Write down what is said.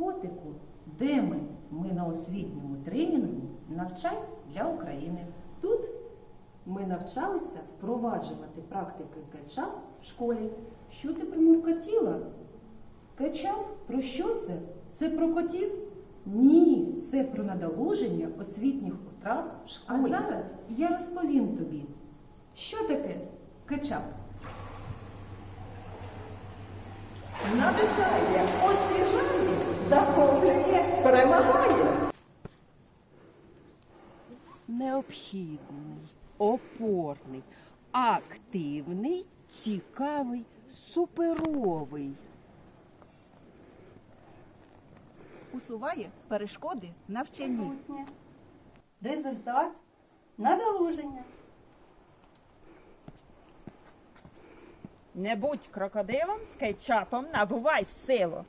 Котику, де ми? Ми на освітньому тренінгу навчань для України. Тут ми навчалися впроваджувати практики кетчап в школі. Що ти примуркотіла? Кетчап? Про що це? Це про котів? Ні, це про надолуження освітніх втрат в школі. А зараз я розповім тобі, що таке кетчап. Необхідний, опорний, активний, цікавий, суперовий. усуває перешкоди навчанні. Результат надолуження. Не будь крокодилом з кетчапом набувай силу.